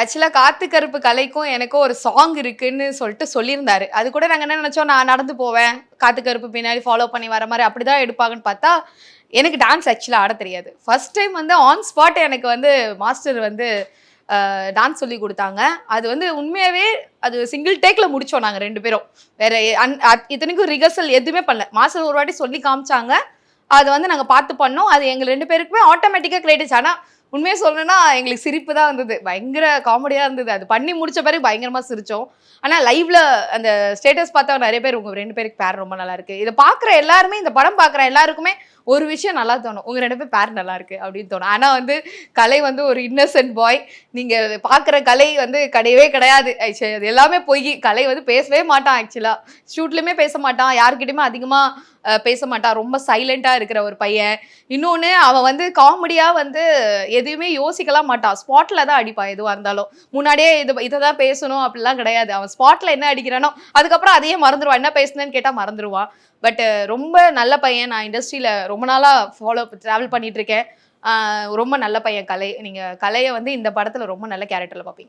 ஆக்சுவலாக காத்து கருப்பு கலைக்கும் எனக்கும் ஒரு சாங் இருக்குன்னு சொல்லிட்டு சொல்லியிருந்தாரு. அது கூட நாங்கள் என்ன நினச்சோம்? நான் நடந்து போவேன். காத்து கருப்பு பின்னாடி ஃபாலோ பண்ணி வர மாதிரி அப்படி தான் எடுப்பாங்கன்னு பார்த்தா எனக்கு டான்ஸ் ஆக்சுவலாக ஆட தெரியாது. ஃபர்ஸ்ட் டைம் வந்து ஆன் ஸ்பாட் எனக்கு வந்து மாஸ்டர் வந்து டான்ஸ் சொல்லி கொடுத்தாங்க. அது வந்து உண்மையாகவே அது சிங்கிள் டேக்கில் முடித்தோம் நாங்கள் ரெண்டு பேரும். வேற அன்- இத்தனைக்கும் ரிகர்சல் எதுவுமே பண்ணல. மாஸ்டர் ஒரு வாட்டி சொல்லி காமிச்சாங்க. அது வந்து நாங்கள் பார்த்து பண்ணோம். அது எங்கள் ரெண்டு பேருக்குமே ஆட்டோமேட்டிக்காக கிரியேட்டிச்சு ஆனால் உண்மையை சொல்லணும்னா எங்களுக்கு சிரிப்பு தான் வந்தது பயங்கர காமெடியாக இருந்தது. அது பண்ணி முடிச்ச பிறகு பயங்கரமாக சிரிச்சோம். ஆனால் லைவ்ல அந்த ஸ்டேட்டஸ் பார்த்தா நிறைய பேர் உங்கள் ரெண்டு பேருக்கு பேர் ரொம்ப நல்லா இருக்கு. இதை பார்க்குற எல்லாருமே இந்த படம் பார்க்குற எல்லாருக்குமே ஒரு விஷயம் நல்லா தோணும். உங்கள் ரெண்டு பேர் பேர் நல்லா இருக்கு அப்படின்னு தோணும். ஆனால் வந்து கலை வந்து ஒரு இன்னசென்ட் பாய் நீங்கள் பார்க்குற கலை வந்து கிடையவே கிடையாது. அது எல்லாமே பொய். கலை வந்து பேசவே மாட்டான் ஆக்சுவலாக ஷூட்லையுமே பேச மாட்டான். யாருக்கிட்டையுமே அதிகமாக பேச மாட்டான். ரொம்ப சைலண்ட்டாக இருக்கிற ஒரு பையன். இன்னொன்று அவன் வந்து காமெடியாக வந்து எதுவுமே யோசிக்கலாம் மாட்டான். ஸ்பாட்டில் தான் அடிப்பான் எதுவாக இருந்தாலும். முன்னாடியே இது இதை தான் பேசணும் அப்படிலாம் கிடையாது. அவன் ஸ்பாட்டில் என்ன அடிக்கிறானோ அதுக்கப்புறம் அதையே மறந்துடுவான் என்ன பேசுனேன்னு கேட்டால் மறந்துடுவான் பட் ரொம்ப நல்ல பையன். நான் இண்டஸ்ட்ரியில் ரொம்ப நாளாக ஃபாலோ ட்ராவல் பண்ணிட்டு இருக்கேன். ரொம்ப நல்ல பையன் கலை. நீங்கள் கலையை வந்து இந்த படத்தில் ரொம்ப நல்ல கேரக்டரில் பார்ப்பீங்க